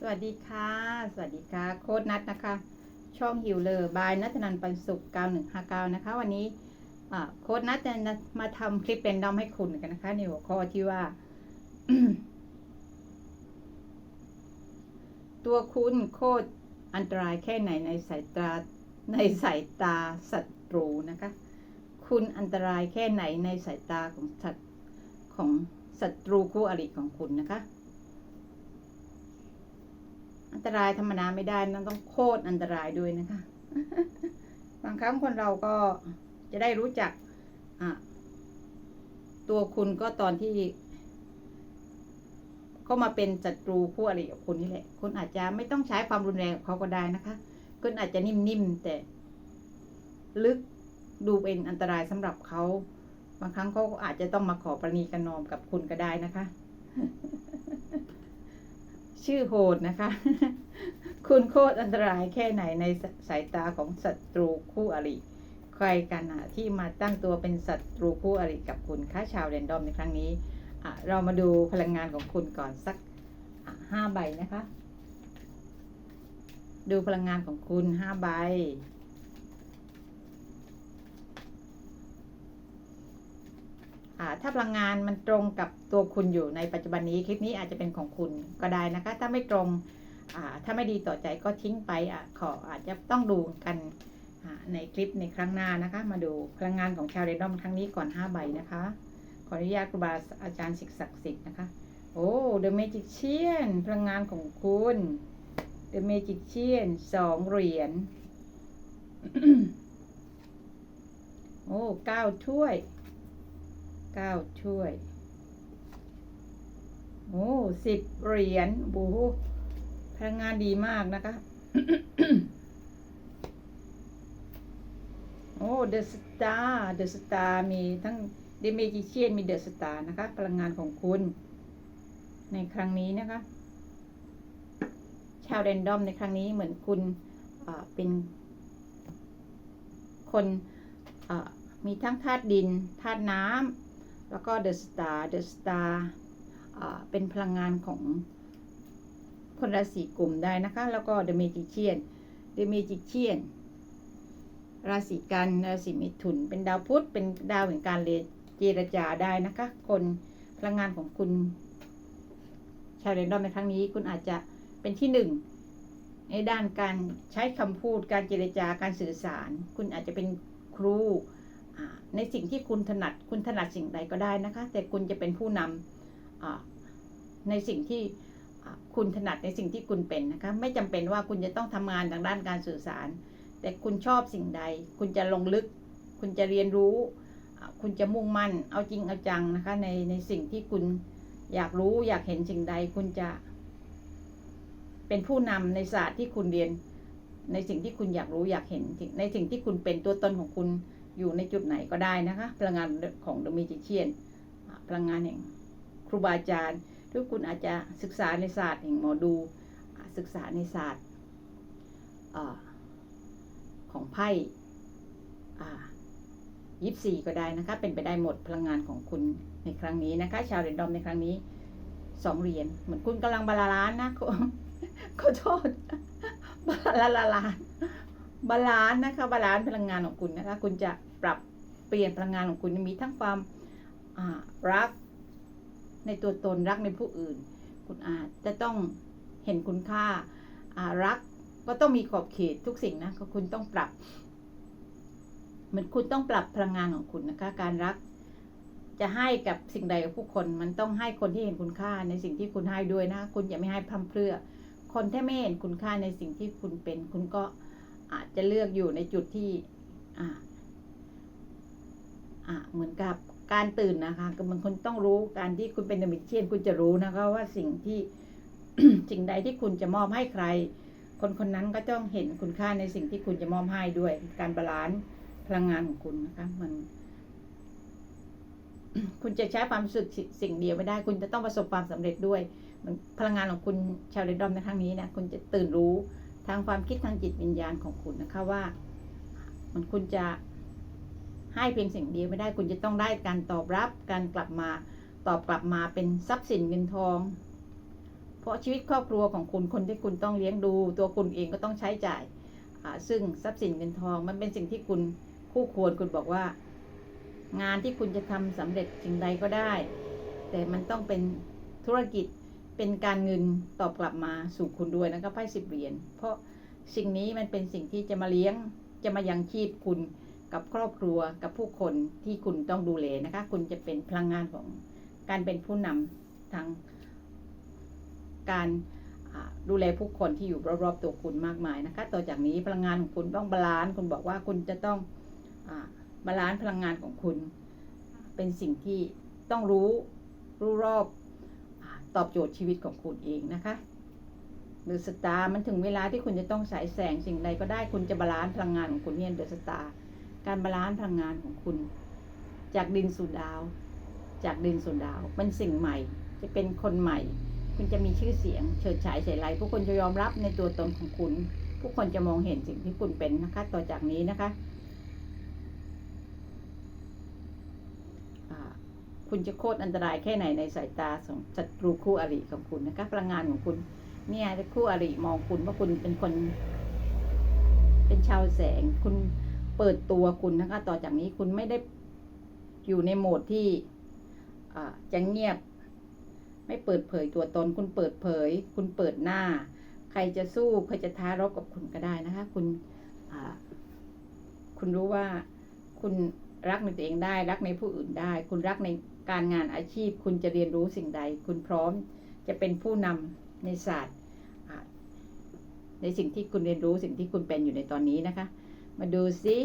สวัสดีค่ะ สวัสดีค่ะ โค้ดนัดนะคะ ช่องฮิวเลอร์บายนัทนันปันสุข9159 นะคะ วันนี้อ่าโค้ดนัดจะมาทำคลิปเรนดอมให้คุณกันนะคะ ในหัวข้อที่ว่า ตัวคุณโคตรอันตรายแค่ไหนในสายตาในสายตาศัตรูนะคะ คุณอันตรายแค่ไหนในสายตาของสัตของศัตรูคู่อริของคุณนะคะ อันตรายธรรมดาไม่ได้นะต้องโคตรอันตรายด้วยนะคะ บางครั้งคนเราก็จะได้รู้จักตัวคุณก็ตอนที่ ก็มาเป็นศัตรูคู่อริกับคุณนี่แหละ คุณอาจจะไม่ต้องใช้ความรุนแรงกับเขาก็ได้นะคะ คุณอาจจะนิ่มๆแต่ ลึกดูเป็นอันตรายสำหรับเขา บางครั้งเขาอาจจะต้องมาขอประนีประนอมกับคุณก็ได้นะคะ ชื่อโหดนะคะ คุณโคตรอันตรายแค่ไหนในสายตาของศัตรูคู่อริ ใครกันอะที่มาตั้งตัวเป็นศัตรูคู่อริกับคุณค่าชาวเรนดอมในครั้งนี้อะเรามาดูพลังงานของคุณก่อนสักห้าใบนะคะ ดูพลังงานของคุณห้าใบ อ่า ถ้าพลังงานมันตรงกับตัวคุณอยู่ในปัจจุบันนี้คลิปนี้อาจจะเป็นของคุณก็ได้นะคะ ถ้าไม่ตรงถ้าไม่ดีต่อใจก็ทิ้งไปอขออาจจะต้องดูกันในคลิปในครั้งหน้านะคะ มาดูพลังงานของชาวเรดอมครั้งนี้ก่อน 5 ใบนะคะ ขออนุญาตครูบาอาจารย์ศิกศักดิ์สิทธิ์นะคะ โอ้ The Magician พลังงานของคุณ The Magician สองเหรียญโอ้เก้าถ้วย เก้าถ้วย โอ้สิบเหรียญโอ้โหพลังงานดีมากนะคะ โอ้เดอะสตาร์เดอะสตาร์มีทั้งเดเมจิเชียนมีเดอะสตาร์นะคะ พลังงานของคุณ ในครั้งนี้นะคะ ชาวเรนดอมในครั้งนี้เหมือนคุณเป็นคนมีทั้งธาตุดินธาตุน้ำ แล้วก็เดอะสตาร์เดอะสตาร์เป็นพลังงานของคนราศีกลุ่มได้นะคะ แล้วก็เดอะเมจิเชียนเดอะเมจิเชียนราศีกันราศีมิถุน เป็นดาวพุธเป็นดาวแห่งการเจรจาได้นะคะ คนพลังงานของคุณ ชาวเรนดอมในครั้งนี้ คุณอาจจะเป็นที่หนึ่งในด้านการใช้คำพูดการเจรจาการสื่อสาร คุณอาจจะเป็นครู ในสิ่งที่คุณถนัดคุณถนัดสิ่งใดก็ได้นะคะ แต่คุณจะเป็นผู้นำอ่าในสิ่งที่คุณถนัดในสิ่งที่คุณเป็นนะคะ ไม่จำเป็นว่าคุณจะต้องทำงานทางด้านการสื่อสาร แต่คุณชอบสิ่งใด คุณจะลงลึก คุณจะเรียนรู้ คุณจะมุ่งมั่น เอาจริงเอาจังนะคะ ในในสิ่งที่คุณอยากรู้อยากเห็นสิ่งใด คุณจะเป็นผู้นำในศาสตร์ที่คุณเรียน ในสิ่งที่คุณอยากรู้อยากเห็นในสิ่งที่คุณเป็นตัวตนของคุณ อยู่ในจุดไหนก็ได้นะคะ พลังงานของดมิจิเชียน พลังงานแห่งครูบาอาจารย์ทุกคุณอาจจะศึกษาในศาสตร์แห่งหมอดู ศึกษาในศาสตร์ของไพ่ยิบสี่ก็ได้นะคะ เป็นไปได้หมดพลังงานของคุณในครั้งนี้นะคะ ชาวเรนดอมในครั้งนี้สองเหรียญเหมือนคุณกำลังบาลานนะขอขอโทษบาลาลานบาลานนะคะบาลานพลังงานของคุณนะคะ คุณจะ ปรับเปลี่ยนพลังงานของคุณมีทั้งความรักในตัวตนรักในผู้อื่น คุณอาจจะต้องเห็นคุณค่าารักก็ต้องมีขอบเขตทุกสิ่งนะคุณต้องปรับเหมือนคุณต้องปรับพลังงานของคุณนะคะ การรักจะให้กับสิ่งใดกับผู้คน มันต้องให้คนที่เห็นคุณค่าในสิ่งที่คุณให้ด้วยนะคุณอย่าไม่ให้พร่ำเพรื่อ คนที่ไม่เห็นคุณค่าในสิ่งที่คุณเป็น คุณก็อาจจะเลือกอยู่ในจุดที่อ่า อ่าเหมือนกับการตื่นนะคะก็มันคุณต้องรู้การที่คุณเป็นดมิเชียนคุณจะรู้นะคะว่าสิ่งที่สิ่งใดที่คุณจะมอบให้ใคร คนคนนั้นก็ต้องเห็นคุณค่าในสิ่งที่คุณจะมอบให้ด้วย การบาลานซ์พลังงานของคุณนะคะมันคุณจะใช้ความรู้สึกสิ่งเดียวไม่ได้ คุณจะต้องประสบความสำเร็จด้วยมันพลังงานของคุณชาวเรดอมในครั้งนี้นะคุณจะตื่นรู้ทางความคิดทางจิตวิญญาณของคุณนะคะว่า มันคุณจะ ให้เพียงสิ่งเดียวไม่ได้คุณจะต้องได้การตอบรับการกลับมาตอบกลับมาเป็นทรัพย์สินเงินทองผราะชีวิตครอบครัวของคุณคนที่คุณต้องเลี้ยงดู ตัวคุณเองก็ต้องใช้จ่ายซึ่งทรัพย์สินเงินทอง มันเป็นสิ่งที่คุณคู่ควรคุณบอกว่า งานที่คุณจะทำสำเร็จสิ่งใดก็ได้ แต่มันต้องเป็นธุรกิจเป็นการเงินตอบกลับมาสู่คุณด้วยนะครับไพ่สิบเหรียญเพราะสิ่งนี้มันเป็นสิ่งที่จะมาเลี้ยงจะมายังชีพคุณ กับครอบครัวกับผู้คนที่คุณต้องดูแลนะคะ คุณจะเป็นพลังงานของการเป็นผู้นำทางการดูแลผู้คนที่อยู่รอบๆตัวคุณมากมายนะคะ ต่อจากนี้พลังงานของคุณต้องบาลานซ์คุณบอกว่าคุณจะต้องอบาลานซ์พลังงานของคุณ เป็นสิ่งที่ต้องรู้รู้รอบอตอบโจทย์ชีวิตของคุณเองนะคะเดอะสตาร์มันถึงเวลาที่คุณจะต้องฉายแสงสิ่งใดก็ได้คุณจะบาลานซ์พลังงานของคุณเนี่ยเดอะสตาร์ การบาลานซ์พลังงานของคุณ จากดินสู่ดาว จากดินสู่ดาวเป็นสิ่งใหม่ จะเป็นคนใหม่ คุณจะมีชื่อเสียงเฉิดฉายใส่ไรผู้คนจะยอมรับในตัวตนของคุณ ผู้คนจะมองเห็นสิ่งที่คุณเป็นนะคะ ต่อจากนี้นะคะคุณจะโคตรอันตรายแค่ไหนในสายตาของศัตรูคู่อริของคุณนะคะพลังงานของคุณ เนี่ยคู่อริมองคุณว่าคุณเป็นคน เป็นชาวแสงคุณ เปิดตัวคุณนะคะ ต่อจากนี้คุณไม่ได้อยู่ในโหมดที่จะเงียบ ไม่เปิดเผยตัวตน คุณเปิดเผย คุณเปิดหน้า ใครจะสู้ใครจะท้ารบกับคุณก็ได้นะคะ คุณคุณรู้ว่าคุณรักในตัวเองได้ รักในผู้อื่นได้ คุณรักในการงานอาชีพ คุณจะเรียนรู้สิ่งใด คุณพร้อมจะเป็นผู้นำในศาสตร์ในสิ่งที่คุณเรียนรู้สิ่งที่คุณเป็นอยู่ในตอนนี้นะคะ มาดูซิ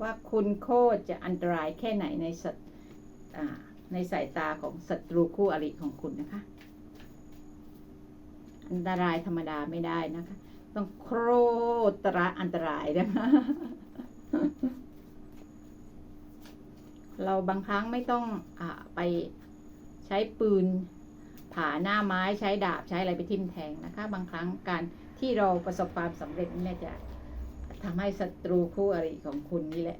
ว่าคุณโคตรจะอันตรายแค่ไหนในสัตอ่าในสายตาของศัตรูคู่อริของคุณนะคะ อันตรายธรรมดาไม่ได้นะคะ ต้องโคตรอันตรายนะคะเราบางครั้งไม่ต้องอไปใช้ปืนผ่าหน้าไม้ใช้ดาบใช้อะไรไปทิ่มแทงนะคะ บางครั้งการที่เราประสบความสำเร็จนี่แหละจะ ทำให้ศัตรูคู่อริของคุณนี่แหละ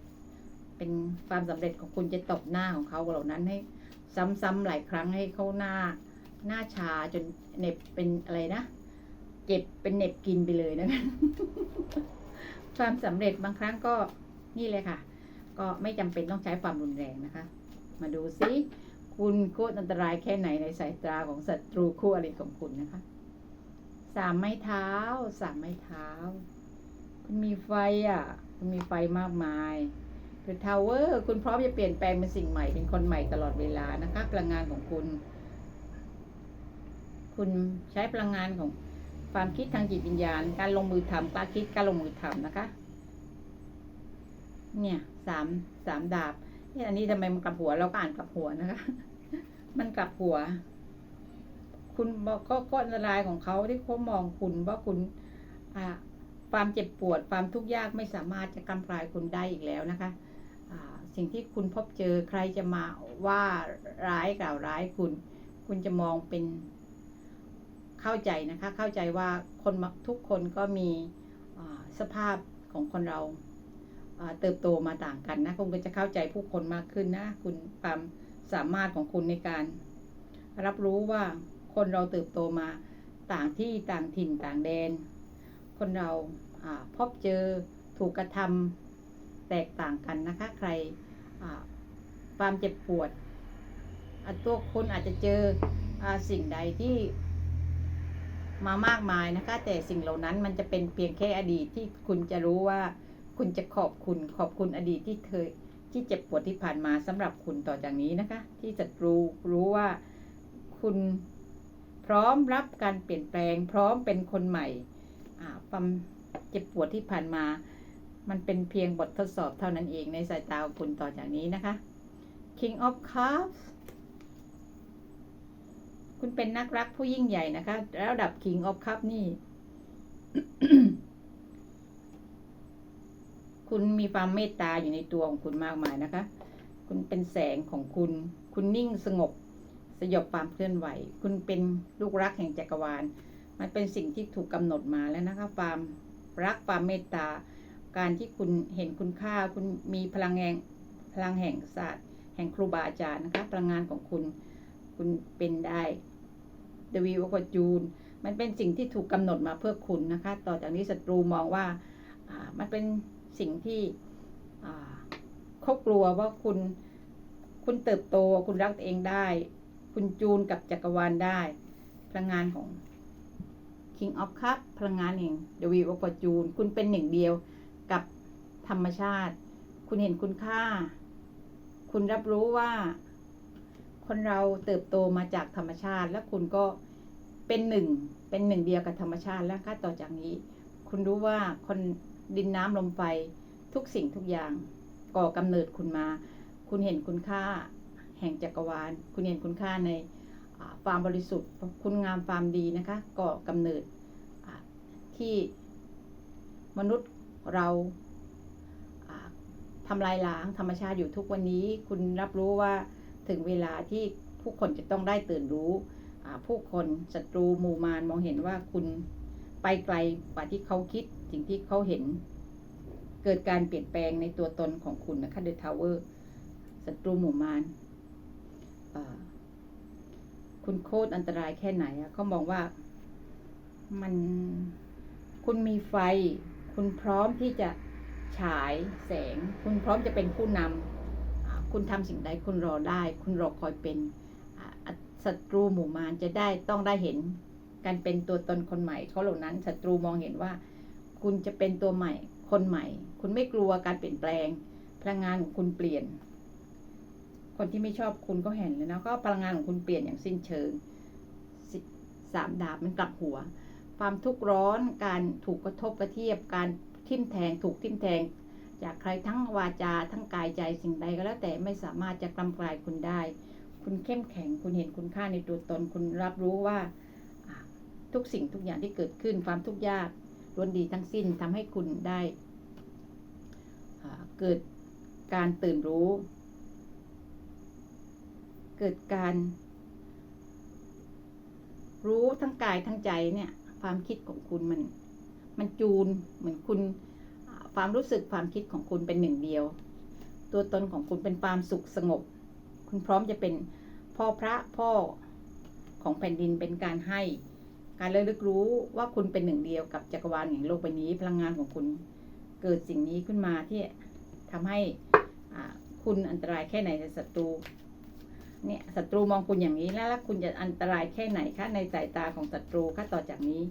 เป็นความสำเร็จของคุณจะตบหน้าของเขาเหล่านั้นให้ ซ้ำๆหลายครั้งให้เขาหน้า หน้าชาจนเน็บเป็นอะไรนะเจ็บเป็นเน็บกินไปเลยนะคะความสำเร็จบางครั้งก็นี่เลยค่ะ ก็ไม่จำเป็นต้องใช้ความรุนแรงนะคะ มาดูซิคุณโคตรอันตรายแค่ไหนในสายตาของศัตรูคู่อริของคุณนะคะ สามไม้เท้า สามไม้เท้า คุณมีไฟอะ คุณมีไฟมากมายหรือทาวเวอร์คุณพร้อมจะเปลี่ยนแปลงเป็นสิ่งใหม่เป็นคนใหม่ตลอดเวลานะคะพลังงานของคุณ คุณใช้พลังงานของความคิดทางจิตวิญญาณ การลงมือทำกล้าคิดการลงมือทำนะคะ เนี่ยสามสามดาบเนี่ยอันนี้ทำไมมันกลับหัวเราก็อ่านกลับหัวนะคะ มันกลับหัว คุณบอกก็ก็อันตรายของเขาที่เขามองคุณว่าคุณ อ่า ความเจ็บปวดความทุกข์ยากไม่สามารถจะกำปลายคุณได้อีกแล้วนะคะสิ่งที่คุณพบเจอใครจะมาว่าร้ายกล่าวร้ายคุณ คุณจะมองเป็นเข้าใจนะคะ เข้าใจว่าคนทุกคนก็มีสภาพของคนเราเติบโตมาต่างกันนะคุณก็จะเข้าใจผู้คนมากขึ้นนะ คุณความสามารถของคุณในการ รับรู้ว่าคนเราเติบโตมาต่างที่ต่างถิ่นต่างแดน คนเรา พบเจอถูกกระทำแตกต่างกันนะคะ ใครความเจ็บปวดตัวคุณอาจจะเจออสิ่งใดที่มามากมายนะคะ แต่สิ่งเหล่านั้นมันจะเป็นเพียงแค่อดีตที่คุณจะรู้ว่าคุณจะขอบคุณขอบคุณอดีตที่เคยที่เจ็บปวดที่ผ่านมาสำหรับคุณต่อจากนี้นะคะ ที่จะรู้รู้ว่าคุณพร้อมรับการเปลี่ยนแปลง พร้อมเป็นคนใหม่ความ เจ็บปวดที่ผ่านมา มันเป็นเพียงบททดสอบเท่านั้นเองในสายตาของคุณต่อจากนี้นะคะ King of Cups คุณเป็นนักรักผู้ยิ่งใหญ่นะคะแล้วดับ King of Cups นี่ คุณมีความเมตตาอยู่ในตัวของคุณมากมายนะคะ คุณเป็นแสงของคุณ คุณนิ่งสงบ สยบความเคลื่อนไหว คุณเป็นลูกรักแห่งจักรวาล มันเป็นสิ่งที่ถูกกำหนดมาแล้วนะคะความ รักความเมตตา การที่คุณเห็นคุณค่า คุณมีพลังแห่งพลังแห่งศาสตร์ แห่งครูบาอาจารย์นะคะพลังงานของคุณคุณเป็นได้ The Wheel of Fortune มันเป็นสิ่งที่ถูกกำหนดมาเพื่อคุณนะคะ ต่อจากนี้ศัตรูมองว่ามันเป็นสิ่งที่เขากลัวว่าคุณคุณเติบโต คุณรักตัวเองได้ คุณจูนกับจักรวาลได้ พลังงานของ King of Cup พลังงานแห่ง The Wheel of Fortune คุณเป็นหนึ่งเดียวกับธรรมชาติ คุณเห็นคุณค่า คุณรับรู้ว่า คนเราเติบโตมาจากธรรมชาติ และคุณก็เป็นหนึ่ง เป็นหนึ่งเดียวกับธรรมชาติแล้วค่ะต่อจากนี้ คุณรู้ว่าคนดินน้ำลมไฟทุกสิ่งทุกอย่างก่อกำเนิดคุณมา คุณเห็นคุณค่าแห่งจักรวาล คุณเห็นคุณค่าใน ความบริสุทธิ์คุณงามความดีนะคะก่อกำเนิดที่มนุษย์เราอ่าทำลายล้างธรรมชาติอยู่ทุกวันนี้ คุณรับรู้ว่าถึงเวลาที่ผู้คนจะต้องได้ตื่นรู้ ผู้คนศัตรูมูมารมองเห็นว่าคุณไปไกลกว่าที่เขาคิดสิ่งที่เขาเห็น เกิดการเปลี่ยนแปลงในตัวตนของคุณนะคะเดอะทาวเวอร์ศัตรูหมู่มาร คุณโคตรอันตรายแค่ไหนอะเขามองว่ามันคุณมีไฟ คุณพร้อมที่จะฉายแสง คุณพร้อมจะเป็นผู้นำคุณทำสิ่งใดคุณรอได้ คุณรอคอยเป็นศัตรูหมู่มารจะได้ต้องได้เห็นการเป็นตัวตนคนใหม่เขาเหล่านั้นศัตรูมองเห็นว่า คุณจะเป็นตัวใหม่ คนใหม่ คุณไม่กลัวการเปลี่ยนแปลง พลังงานของคุณเปลี่ยน คนที่ไม่ชอบคุณก็เห็นเลยนะก็พลังงานของคุณเปลี่ยนอย่างสิ้นเชิงสสามดาบมันกลับหัว ความทุกข์ร้อนการถูกกระทบกระเทียบการทิ่มแทงถูกทิ่มแทง จากใครทั้งวาจาทั้งกายใจสิ่งใดก็แล้วแต่ไม่สามารถจะกำกลายคุณได้ คุณเข้มแข็งคุณเห็นคุณค่าในตัวตน คุณรับรู้ว่าทุกสิ่งทุกอย่างที่เกิดขึ้นความทุกข์ยากล้วนดีทั้งสิ้นทำให้คุณได้เกิดการตื่นรู้ เกิดการ รู้ทั้งกายทั้งใจเนี่ย ความคิดของคุณมัน มันจูนเหมือนคุณ ความรู้สึกความคิดของคุณเป็นหนึ่งเดียว ตัวตนของคุณเป็นความสุขสงบ คุณพร้อมจะเป็นพ่อพระพ่อของแผ่นดินเป็นการให้ การระลึกรู้ว่าคุณเป็นหนึ่งเดียวกับจักรวาลแห่งโลกใบนี้ พลังงานของคุณเกิดสิ่งนี้ขึ้นมาที่ทำให้คุณอันตรายแค่ไหนในศัตรู เนี่ยศัตรูมองคุณอย่างนี้แล้วแล้วคุณจะอันตรายแค่ไหนคะในสายตาของศัตรูคะต่อจากนี้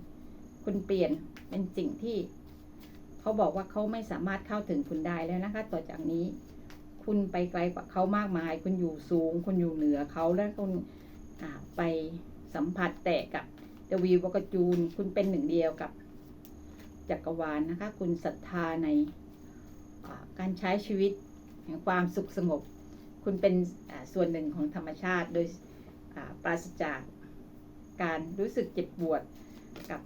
คุณเปลี่ยนเป็นสิ่งที่ เขาบอกว่าเขาไม่สามารถเข้าถึงคุณได้แล้วนะคะ ต่อจากนี้ คุณไปไกลกว่าเขามากมาย คุณอยู่สูง คุณอยู่เหนือเขาแล้วคุณไปสัมผัสแตะกับเดวีวกจูน คุณเป็นหนึ่งเดียวกับจักรวาลนะคะ คุณศรัทธาในการใช้ชีวิตแห่งความสุขสงบ คุณเป็นส่วนหนึ่งของธรรมชาติ โดยปราศจากการรู้สึกเจ็บปวดกับ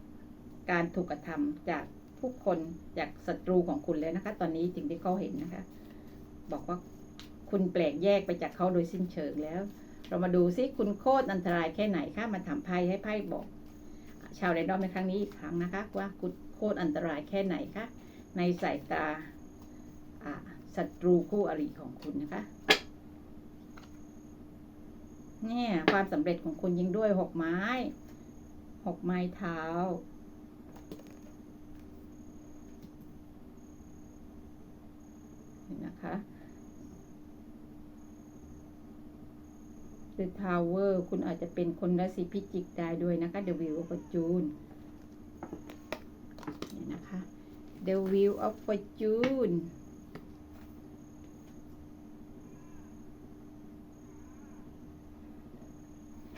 การถูกกระทำจากผู้คนจากศัตรูของคุณแล้วนะคะ ตอนนี้สิ่งที่เขาเห็นนะคะ บอกว่าคุณแปลกแยกไปจากเขาโดยสิ้นเชิงแล้ว เรามาดูซิคุณโคตรอันตรายแค่ไหนคะมาถามไพ่ให้ไพ่บอก ชาวเรนดอมในครั้งนี้อีกครั้งนะคะ ว่าคุณโคตรอันตรายแค่ไหนคะในสายตาศัตรูคู่อริของคุณนะคะ เนี่ยความสำเร็จของคุณยิงด้วยหกไม้หกไม้เท้านี่นะคะ The Tower คุณอาจจะเป็นคนราศีพิจิกได้ด้วยนะคะ The Wheel of Fortune นี่นะคะ The Wheel of Fortune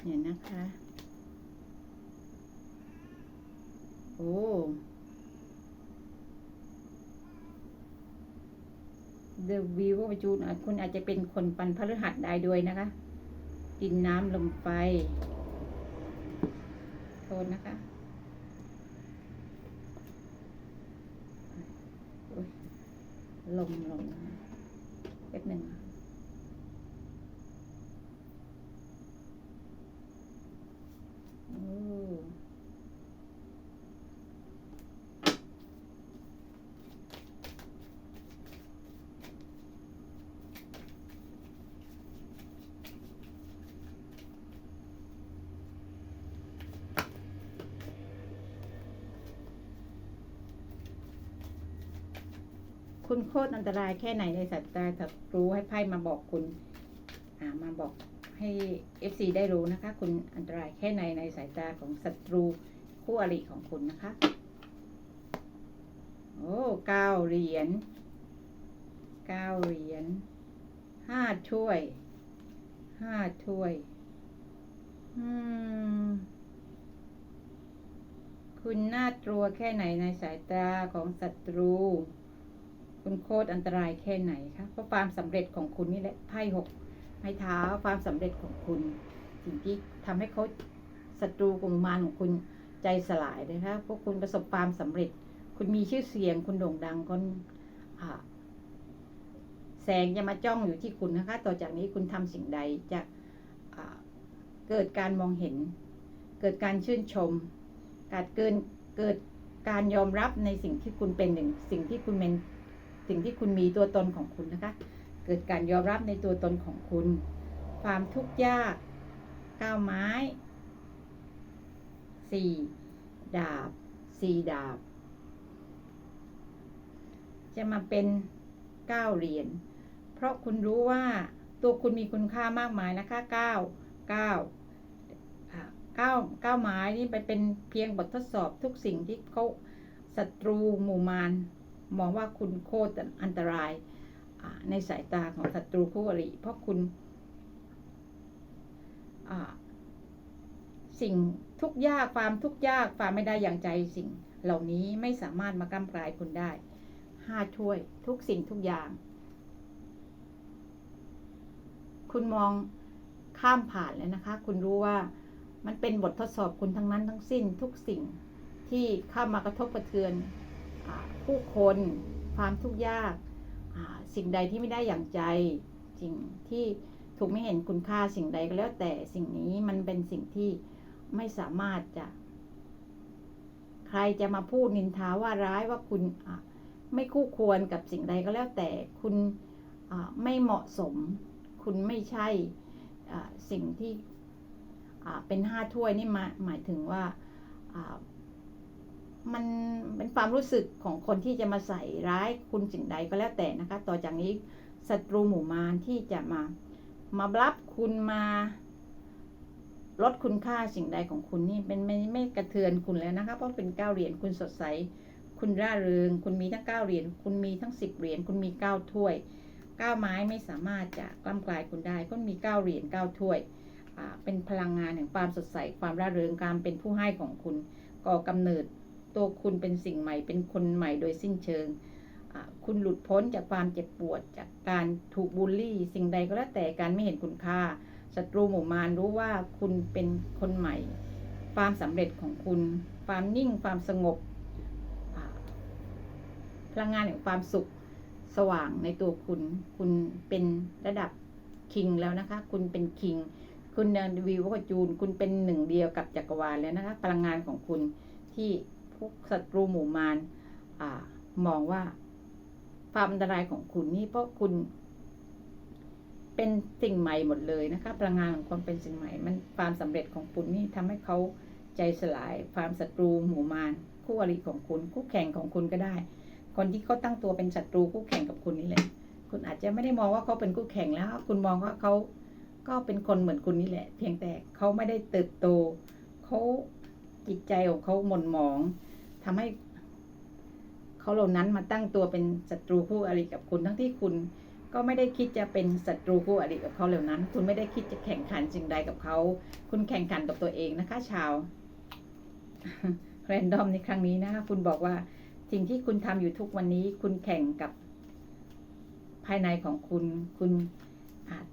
เนี่ยนะคะ โอ้ The Wheel of Fortune อะคุณอาจจะเป็นคนปันพฤหัสได้ด้วยนะคะ ดินน้ำลมไฟ โทษนะคะลมลมแป๊บหนึ่ง คุณโคตรอันตรายแค่ไหนในสัตว์ตาศัตรู้ให้ไพ่มาบอกคุณ อ่ามาบอก ให้ FC ได้รู้นะคะ คุณอันตรายแค่ไหนในสายตาของศัตรูคู่อริของคุณนะคะ โอ้เก้าเหรียญเก้าเหรียญห้าถ้วยห้าถ้วย อืม คุณน่ากลัวแค่ไหนในสายตาของศัตรู คุณโคตรอันตรายแค่ไหนคะเพราะความสำเร็จของคุณนี่แหละไพ่หก ไม้เท้าความสำเร็จของคุณ สิ่งที่ทำให้เขาศัตรูกลุ่มมารของคุณใจสลายนะคะเพราะคุณประสบความสำเร็จ คุณมีชื่อเสียง คุณโด่งดังคนแสงจะมาจ้องอยู่ที่คุณนะคะ ต่อจากนี้คุณทำสิ่งใดจะเกิดการมองเห็น เกิดการชื่นชมกิดเกินเกิดการยอมรับในสิ่งที่คุณเป็นหนึ่งสิ่งที่คุณเป็นสิ่งที่คุณมีตัวตนของคุณนะคะ กิดการยอมรับในตัวตนของคุณ ความทุกข์ยากก้าวไม้สี่ดาบสี่ดาบ จะมาเป็นเก้าเหรียญเพราะคุณรู้ว่าตัวคุณมีคุณค่ามากมายนะคะเก้าเก้าเก้าเก้าไม้นี่ไปเป็นเพียงบททดสอบทุกสิ่งที่เขาศัตรูหมู่มารมองว่าคุณโคตรอันตราย ในสายตาของศัตรูคู่อริเพราะคุณสิ่งทุกยากความทุกยากความไม่ได้อย่างใจสิ่ง เหล่านี้ไม่สามารถมากำกลายคุณได้ห้าช่วยทุกสิ่งทุกอย่าง คุณมองข้ามผ่านแล้วนะคะ คุณรู้ว่ามันเป็นบททดสอบคุณทั้งนั้นทั้งสิ้นทุกสิ่งที่เข้ามากระทบกระเทือนอผู้คน ความทุกข์ยาก สิ่งใดที่ไม่ได้อย่างใจสิ่งที่ถูกไม่เห็นคุณค่าสิ่งใดก็แล้วแต่สิ่งนี้มันเป็นสิ่งที่ไม่สามารถจะ ใครจะมาพูดนินทาว่าร้ายว่าคุณไม่คู่ควรกับสิ่งใดก็แล้วแต่คุณไม่เหมาะสม คุณไม่ใช่สิ่งที่เป็นห้าถ้วยนี่มาหมายถึงว่า มันเป็นความรู้สึกของคนที่จะมาใส่ร้ายคุณสิ่งใดก็แล้วแต่นะคะ ต่อจากนี้ศัตรูหมู่มารที่จะมา มาบลับคุณมาลดคุณค่าสิ่งใดของคุณนี่เป็นไม่ไม่กระเทือนคุณแล้วนะคะ เพราะเป็นเก้าเหรียญคุณสดใส คุณร่าเริง คุณมีทั้งเก้าเหรียญคุณมีทั้งสิบเหรียญคุณมีเก้าถ้วยเก้าไม้ไม่สามารถจะกล้ำกลายคุณได้คุณมีเก้าเหรียญเก้าถ้วยเป็นพลังงานแห่งความสดใสความร่าเริงการเป็นผู้ให้ของคุณก่อกำเนิด ตัวคุณเป็นสิ่งใหม่ เป็นคนใหม่โดยสิ้นเชิง คุณหลุดพ้นจากความเจ็บปวด จากการถูกบูลลี่ สิ่งใดก็แล้วแต่การไม่เห็นคุณค่า ศัตรูหมู่มารรู้ว่าคุณเป็นคนใหม่ ความสำเร็จของคุณ ความนิ่ง ความสงบ พลังงานแห่งความสุขสว่างในตัวคุณ คุณเป็นระดับคิงแล้วนะคะ คุณเป็นคิง คุณเดินวิวก็จูน คุณเป็นหนึ่งเดียวกับจักรวาลแล้วนะคะ พลังงานของคุณที่ พวกศัตรูหมู่มารอามองว่าความอันตรายของคุณนี่เพราะคุณเป็นสิ่งใหม่หมดเลยนะคะพลังงานของความเป็นสิ่งใหม่ มันความสำเร็จของคุณนี่ทำให้เขาใจสลาย ความศัตรูหมู่มารคู่อริของคุณ คู่แข่งของคุณก็ได้ คนที่เขาตั้งตัวเป็นศัตรูคู่แข่งกับคุณนี่แหละ คุณอาจจะไม่ได้มองว่าเขาเป็นคู่แข่งแล้ว คุณมองว่าเขาก็เป็นคนเหมือนคุณนี่แหละ เพียงแต่เขาไม่ได้เติบโตเขาจิตใจของเขาหม่นหมอง ทำให้เขาเหล่านั้นมาตั้งตัวเป็นศัตรูคู่อริกับคุณทั้งที่คุณก็ไม่ได้คิดจะเป็นศัตรูคู่อริกับเขาเหล่านั้น คุณไม่ได้คิดจะแข่งขันสิ่งใดกับเขา คุณแข่งขันกับตัวเองนะคะ ชาวแรนดอมในครั้งนี้นะคะคุณบอกว่าสิ่งที่คุณทำอยู่ทุกวันนี้ คุณแข่งกับภายในของคุณ คุณ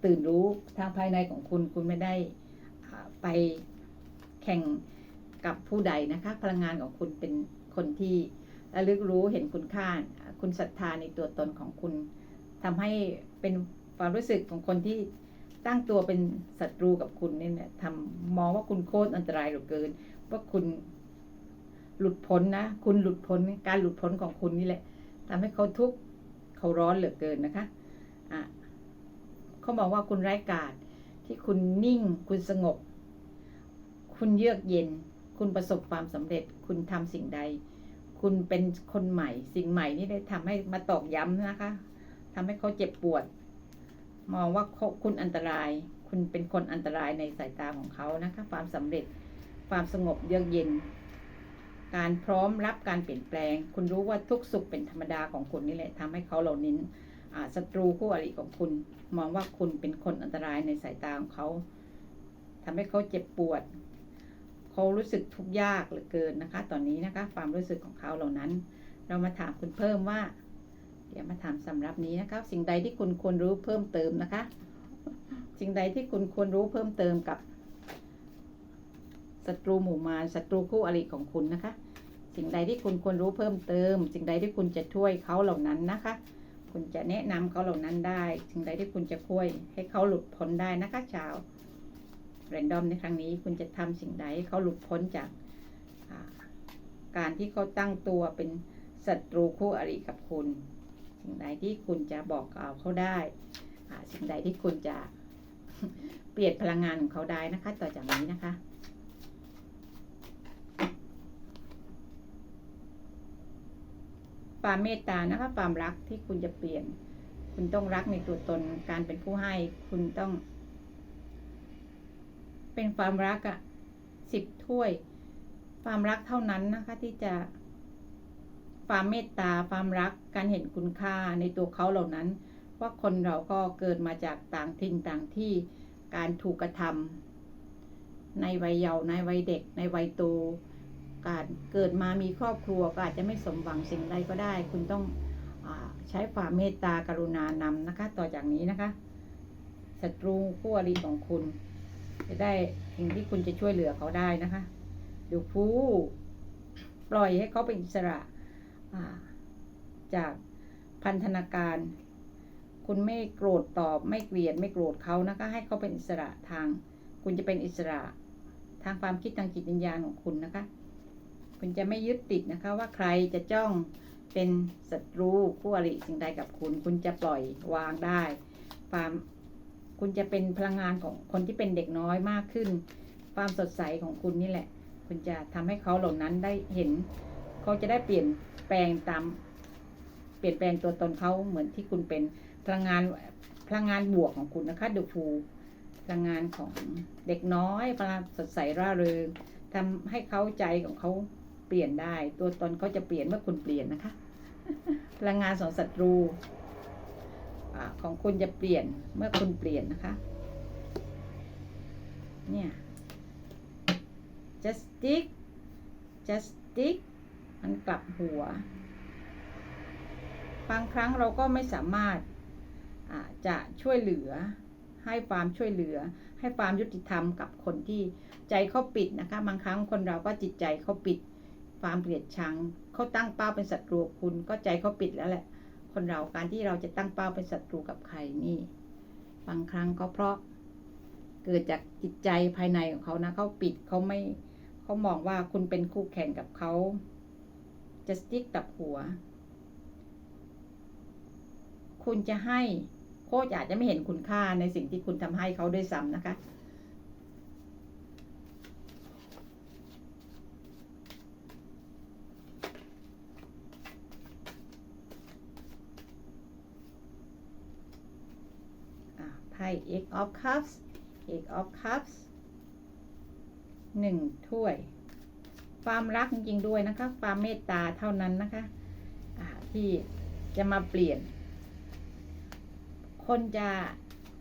ตื่นรู้ทางภายในของคุณ คุณไม่ได้ไปแข่งกับผู้ใดนะคะ พลังงานของคุณเป็น คนที่ระลึกรู้เห็นคุณค่า คุณศรัทธาในตัวตนของคุณทำให้เป็นความรู้สึกของคนที่ตั้งตัวเป็นศัตรูกับคุณเนี่ยเนี่ยทำมองว่าคุณโคตรอันตรายเหลือเกิน ว่าคุณหลุดพ้นนะ คุณหลุดพ้นการหลุดพ้นของคุณนี่แหละทำให้เขาทุกข์เขาร้อนเหลือเกินนะคะอะเขาบอกว่าคุณไร้กาดที่คุณนิ่ง คุณสงบ คุณเยือกเย็น คุณประสบความสำเร็จ คุณทำสิ่งใด คุณเป็นคนใหม่ สิ่งใหม่นี่ได้ทำให้มาตอกย้ำนะคะทำให้เขาเจ็บปวด มองว่าคุณอันตราย คุณเป็นคนอันตรายในสายตาของเขานะคะ ความสำเร็จ ความสงบเยือกเย็น การพร้อมรับการเปลี่ยนแปลง คุณรู้ว่าทุกสุขเป็นธรรมดาของคุณนี่แหละทำให้เขาเหล่านี้ศัตรูคู่อริของคุณ มองว่าคุณเป็นคนอันตรายในสายตาของเขาทำให้เขาเจ็บปวด เขารู้สึกทุกข์ยากเหลือเกินนะคะ ตอนนี้นะคะ ความรู้สึกของเขาเหล่านั้น เรามาถามคุณเพิ่มว่า เดี๋ยวมาถามสำหรับนี้นะคะ สิ่งใดที่คุณควรรู้เพิ่มเติมนะคะ สิ่งใดที่คุณควรรู้เพิ่มเติมกับศัตรูหมู่มารศัตรูคู่อริของคุณนะคะ สิ่งใดที่คุณควรรู้เพิ่มเติม สิ่งใดที่คุณจะช่วยเขาเหล่านั้นนะคะ คุณจะแนะนำเขาเหล่านั้นได้ สิ่งใดที่คุณจะช่วย ให้เขาหลุดพ้นได้นะคะชาว แรนดอมในครั้งนี้คุณจะทำสิ่งใดให้เขาหลุดพ้นจากการที่เขาตั้งตัวเป็นศัตรูคู่อริกับคุณ สิ่งใดที่คุณจะบอกกล่าวเขาได้สิ่งใดที่คุณจะเปลี่ยนพลังงานของเขาได้นะคะ ต่อจากนี้นะคะความเมตตานะคะความรักที่คุณจะเปลี่ยน คุณต้องรักในตัวตนการเป็นผู้ให้ คุณต้อง เป็นความรักอะสิบถ้วย ความรักเท่านั้นนะคะ ที่จะ ความเมตตาความรักการเห็นคุณค่าในตัวเขาเหล่านั้น ว่าคนเราก็เกิดมาจากต่างถิ่นต่างที่การถูกกระทำในวัยเยาว์ในวัยเด็ก ในวัยโตการเกิดมามีครอบครัวก็อาจจะไม่สมหวังสิ่งใดก็ได้ คุณต้องอใช้ความเมตตากรุณานำนะคะ ต่อจากนี้นะคะศัตรูคู่อริของคุณ จะได้สิ่งที่คุณจะช่วยเหลือเขาได้นะคะดูผู้ปล่อยให้เขาเป็นอิสระจากพันธนาการ คุณไม่โกรธตอบ ไม่เกลียดไม่โกรธเขานะคะ ให้เขาเป็นอิสระทาง คุณจะเป็นอิสระทางความคิดทางจิตวิญญาณของคุณนะคะ คุณจะไม่ยึดติดนะคะ ว่าใครจะจ้องเป็นศัตรูคู่อริสิ่งใดกับคุณ คุณจะปล่อยวางได้ ความ คุณจะเป็นพลังงานของคนที่เป็นเด็กน้อยมากขึ้น ความสดใสของคุณนี่แหละ คุณจะทำให้เขาเหล่านั้นได้เห็น เขาจะได้เปลี่ยนแปลงตาม เปลี่ยนแปลงตัวตนเขาเหมือนที่คุณเป็นพลังงานพลังงานบวกของคุณนะคะดูฟูพลังงานของเด็กน้อยพลังสดใสร่าเริงทำให้เขาใจของเขาเปลี่ยนได้ ตัวตนเขาจะเปลี่ยนเมื่อคุณเปลี่ยนนะคะ พลังงานของศัตรู อของคุณจะเปลี่ยนเมื่อคุณเปลี่ยนนะคะ เนี่ย just stick just stick มันกลับหัว บางครั้งเราก็ไม่สามารถจะช่วยเหลือ ให้ความช่วยเหลือ ให้ความยุติธรรมกับคนที่ใจเขาปิดนะคะ บางครั้งคนเราก็จิตใจเขาปิด ความเกลียดชังเขาตั้งเป้าเป็นศัตรูคุณก็ใจเขาปิดแล้วแหละ คนเราการที่เราจะตั้งเป้าเป็นศัตรูกับใครนี่บางครั้งก็เพราะเกิดจากจิตใจภายในของเขานะเขาปิดเขาไม่เขามองว่าคุณเป็นคู่แข่งกับเขาจะสติ๊กกับหัว คุณจะให้โค้ชอาจจะไม่เห็นคุณค่าในสิ่งที่คุณทำให้เขาด้วยซ้ำนะคะ อะไพ่ X of Cups X of Cups หนึ่งถ้วย ความรักจริงๆด้วยนะคะ ความเมตตาเท่านั้นนะคะที่จะมาเปลี่ยน คนจะ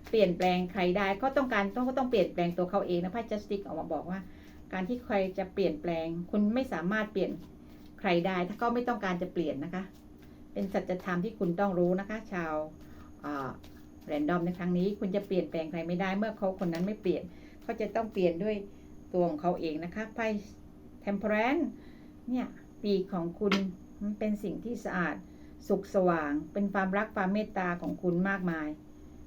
เปลี่ยนแปลงใครได้ ก็ต้องการต้องก็ต้องเปลี่ยนแปลงตัวเขาเองนะพระจัสติกออกมาบอกว่า การที่ใครจะเปลี่ยนแปลง คุณไม่สามารถเปลี่ยนใครได้ ถ้าเขาไม่ต้องการจะเปลี่ยนนะคะ เป็นสัจธรรมที่คุณต้องรู้นะคะ ชาว แรนดอมในครั้งนี้ คุณจะเปลี่ยนแปลงใครไม่ได้เมื่อเขาคนนั้นไม่เปลี่ยนเขาจะต้องเปลี่ยนด้วยตัวของเขาเองนะคะไพ่ temperance เนี่ยปีของคุณมันเป็นสิ่งที่สะอาด สุขสว่าง เป็นความรักความเมตตาของคุณมากมาย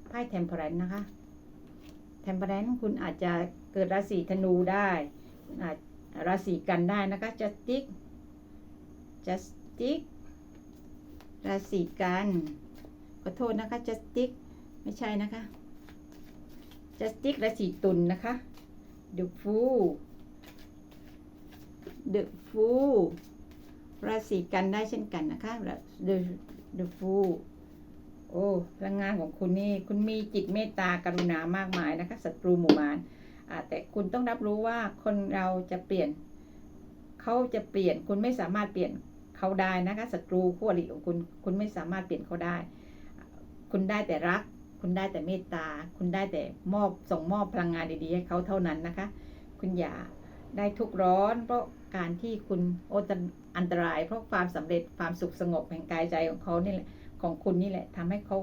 ไพ่ temperance นะคะ temperance คุณอาจจะเกิดราศีธนูได้อาจราศีกันได้นะคะ justice justice ราศีกันขอโทษนะคะ justice ไม่ใช่นะคะ justice ราศีตุลนนะคะ the fool the fool ราศีกันได้เช่นกันนะคะ The The Fool โอ้พลังงานของคุณนี่คุณมีจิตเมตตากรุณามากมายนะคะศัตรูหมู่มารแต่คุณต้องรับรู้ว่าคนเราจะเปลี่ยนเขาจะเปลี่ยนคุณไม่สามารถเปลี่ยนเขาได้นะคะศัตรูคู่อริของคุณคุณไม่สามารถเปลี่ยนเขาได้ คุณได้แต่รัก คุณได้แต่เมตตา คุณได้แต่มอบส่งมอบพลังงานดีๆให้เขาเท่านั้นนะคะ คุณอย่าได้ทุกข์ร้อน เพราะการที่คุณโอตอันตราย เพราะความสำเร็จความสุขสงบแห่งกายใจของเขานี่แหละของคุณนี่แหละทำให้เขา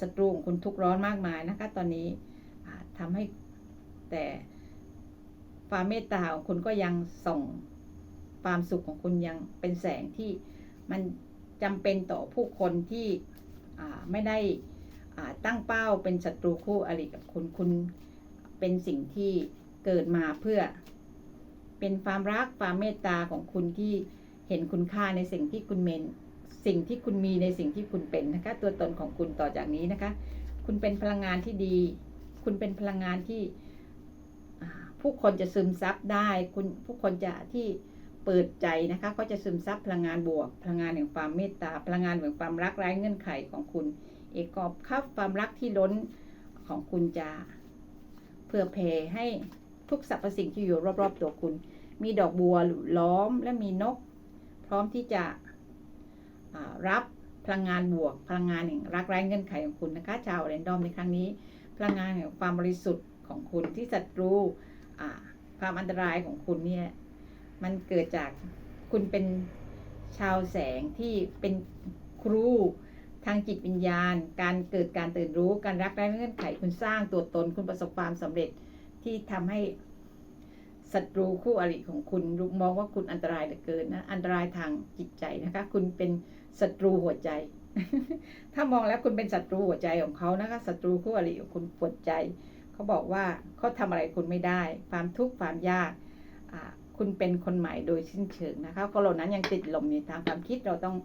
ศัตรูของคุณทุกข์ร้อนมากมายนะคะ ตอนนี้อ่าทำให้แต่ความเมตตาของคุณก็ยังส่งความสุขของคุณยังเป็นแสงที่มันจำเป็นต่อผู้คนที่ไม่ได้ ตั้งเป้าเป็นศัตรูคู่อริกับคุณคุณเป็นสิ่งที่เกิดมาเพื่อ เป็นความรักความเมตตาของคุณที่เห็นคุณค่าในสิ่งที่คุณเมนสิ่งที่คุณมีในสิ่งที่คุณเป็นนะคะ ตัวตนของคุณต่อจากนี้นะคะ คุณเป็นพลังงานที่ดี คุณเป็นพลังงานที่ผู้คนจะซึมซับได้ คุณผู้คนจะที่เปิดใจนะคะ ก็จะซึมซับพลังงานบวก พลังงานแห่งความเมตตา พลังงานแห่งความรักไร้เงื่อนไขของคุณ เอกอบคับความรักที่ล้นของคุณจะเพื่อเพให้ทุกสรรพสิ่งที่อยู่รอบๆตัวคุณ มีดอกบัวล้อมและมีนก พร้อมที่จะรับพลังงานบวก พลังงานแห่งรักไร้เงื่อนไขของคุณนะคะ ชาวเรนดอมในครั้งนี้ พลังงานแห่งความบริสุทธิ์ของคุณที่ศัตรูความอันตรายของคุณเนี่ยมันเกิดจากคุณเป็นชาวแสงที่เป็นครู ทางจิตวิญญาณ การเกิดการตื่นรู้ การรักไร้เงื่อนไขคุณสร้างตัวตนคุณประสบความสำเร็จที่ทำให้ศัตรูคู่อริของคุณมองว่าคุณอันตรายเหลือเกินนะ อันตรายทางจิตใจนะคะ คุณเป็นศัตรูหัวใจ ถ้ามองแล้วคุณเป็นศัตรูหัวใจของเขานะคะศัตรูคู่อริของคุณปวดใจ เขาบอกว่าเขาทำอะไรคุณไม่ได้ ความทุกข์ความยากคุณเป็นคนใหม่โดยสิ้นเชิงนะคะก็เหล่านั้นยังติดลมในทางความคิดเราต้อง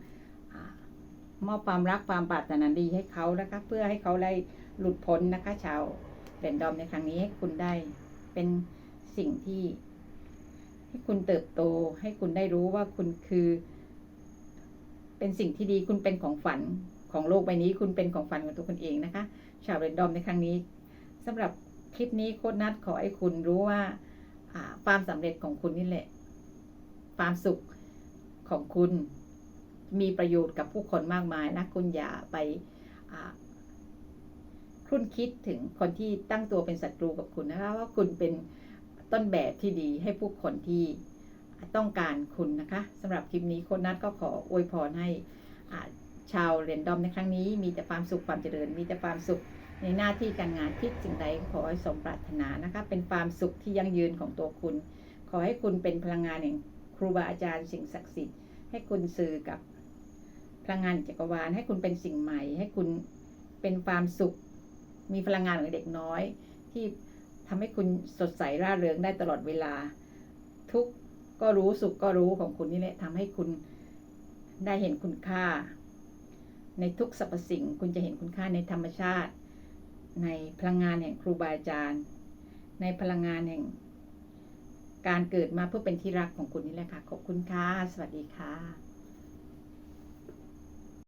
มอบความรักความปรารถนาดีให้เขานะคะ เพื่อให้เขาได้หลุดพ้นนะคะ ชาวเรนดอมในครั้งนี้ให้คุณได้เป็นสิ่งที่ ให้คุณเติบโต ให้คุณได้รู้ว่าคุณคือ เป็นสิ่งที่ดีคุณเป็นของฝันของโลกใบนี้คุณเป็นของฝันของตัวคุณเองนะคะ ชาวเรนดอมในครั้งนี้สำหรับคลิปนี้โค้ดนัดขอให้คุณรู้ว่าอ่าความสำเร็จของคุณนี่แหละ ความสุขของคุณ มีประโยชน์กับผู้คนมากมายนะคุณอย่าไปครุ่นคิดถึงคนที่ตั้งตัวเป็นศัตรูกับคุณนะคะว่าคุณเป็นต้นแบบที่ดีให้ผู้คนที่ต้องการคุณนะคะสำหรับคลิปนี้โค้ดนัดก็ขออวยพรให้ชาวเรนดอมในครั้งนี้ มีแต่ความสุขความเจริญ มีแต่ความสุขในหน้าที่การงานคิดสิ่งใดขอให้สมปรารถนานะคะเป็นความสุขที่ยั่งยืนของตัวคุณ ขอให้คุณเป็นพลังงานแห่งครูบาอาจารย์สิ่งศักดิ์สิทธิ์ให้คุณสื่อกับ พลังงานจักรวาลให้คุณเป็นสิ่งใหม่ ให้คุณเป็นความสุข มีพลังงานของเด็กน้อย ที่ทำให้คุณสดใสร่าเริงได้ตลอดเวลา ทุกก็รู้สุขก็รู้ของคุณนี่แหละทำให้คุณได้เห็นคุณค่า ในทุกสรรพสิ่ง คุณจะเห็นคุณค่าในธรรมชาติ ในพลังงานแห่งครูบาอาจารย์ ในพลังงานแห่งการเกิดมาเพื่อเป็นที่รักของคุณนี่แหละค่ะ ขอบคุณค่ะ สวัสดีค่ะ